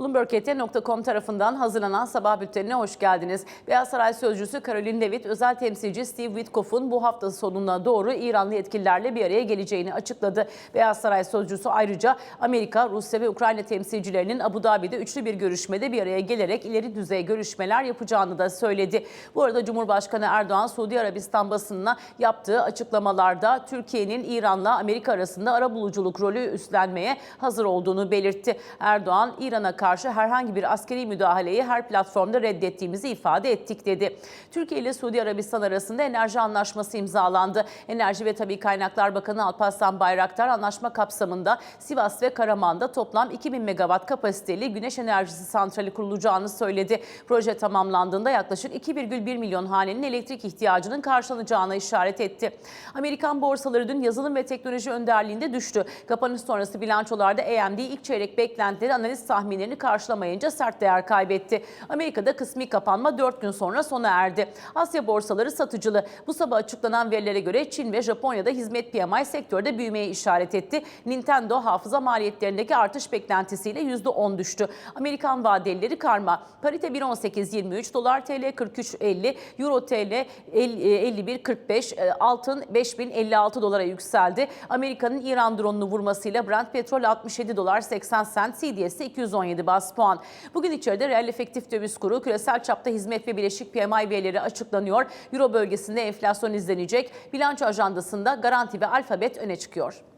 BloombergHT.com tarafından hazırlanan sabah bültenine hoş geldiniz. Beyaz Saray Sözcüsü Caroline Levitt, özel temsilci Steve Witkoff'un bu hafta sonuna doğru İranlı yetkililerle bir araya geleceğini açıkladı. Beyaz Saray Sözcüsü ayrıca Amerika, Rusya ve Ukrayna temsilcilerinin Abu Dhabi'de üçlü bir görüşmede bir araya gelerek ileri düzey görüşmeler yapacağını da söyledi. Bu arada Cumhurbaşkanı Erdoğan, Suudi Arabistan basınına yaptığı açıklamalarda Türkiye'nin İran'la Amerika arasında arabuluculuk rolü üstlenmeye hazır olduğunu belirtti. Erdoğan, İran'a karşı herhangi bir askeri müdahaleyi her platformda reddettiğimizi ifade ettik dedi. Türkiye ile Suudi Arabistan arasında enerji anlaşması imzalandı. Enerji ve Tabii Kaynaklar Bakanı Alparslan Bayraktar anlaşma kapsamında Sivas ve Karaman'da toplam 2000 megawatt kapasiteli güneş enerjisi santrali kurulacağını söyledi. Proje tamamlandığında yaklaşık 2,1 milyon hanenin elektrik ihtiyacının karşılanacağına işaret etti. Amerikan borsaları dün yazılım ve teknoloji önderliğinde düştü. Kapanış sonrası bilançolarda AMD ilk çeyrek beklentileri analiz tahminlerini karşılamayınca sert değer kaybetti. Amerika'da kısmi kapanma 4 gün sonra sona erdi. Asya borsaları satıcılı. Bu sabah açıklanan verilere göre Çin ve Japonya'da hizmet PMI sektörde büyümeye işaret etti. Nintendo hafıza maliyetlerindeki artış beklentisiyle %10 düştü. Amerikan vadelileri karma. Parite 1.1823, dolar TL 43.50, euro TL 51.45, e, altın 5056 dolara yükseldi. Amerika'nın İran dronunu vurmasıyla Brent petrol 67 dolar 80 sent, CDS'de 217 bas puan. Bugün içeride reel efektif döviz kuru, küresel çapta hizmet ve bileşik PMI verileri açıklanıyor. Euro bölgesinde enflasyon izlenecek. Bilanço ajandasında Garanti ve Alfabet öne çıkıyor.